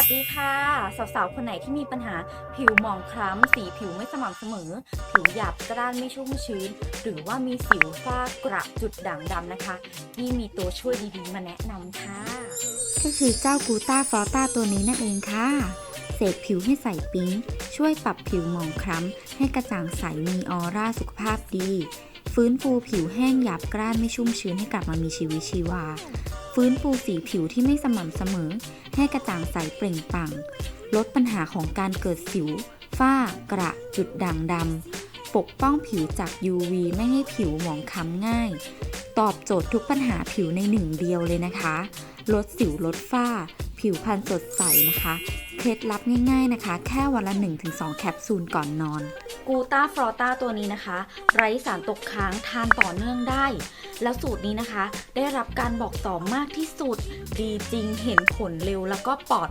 วัสดีค่ะ สาวๆ คนไหนที่มีปัญหาผิวหมองคล้ำ สีผิวไม่สม่ำเสมอ ผิวหยาบกร้านไม่ชุ่มชื้น หรือว่ามีสิวฝ้ากระจุดด่างดำนะคะนี่มีตัวช่วยดีๆ มาแนะนำค่ะ ก็คือเจ้ากูต้าฟลอต้าตัวนี้นั่นเองค่ะ เสกผิวให้ใสปิ๊ง ช่วยปรับผิวหมองคล้ำ ให้กระจ่างใสมีออร่าสุขภาพดี ฟื้นฟูผิวแห้งหยาบกร้านไม่ชุ่มชื้นให้กลับมามีชีวิตชีวา ฟื้นฟูสีผิวที่ไม่สม่ำเสมอ ให้กระจ่างใสเปล่งปลั่ง ลดปัญหาของการเกิดสิว ฝ้า กระ จุดด่างดำ ปกป้องผิวจาก UV ไม่ให้ผิวหมองคล้ำง่าย ตอบโจทย์ทุกปัญหาผิวในหนึ่งเดียวเลยนะคะ ลดสิวลดฝ้า ผิวพรรณสดใสนะคะ เคล็ดลับง่ายๆนะคะ แค่วันละ 1-2 แคปซูลก่อนนอน กูต้าฟลอต้าตัวนี้นะคะ ไร้สารตกค้างทานต่อเนื่องได้ แล้วสูตรนี้นะคะ ได้รับการบอกต่อมากที่สุด ดีจริงเห็นผลเร็วแล้วก็ปลอด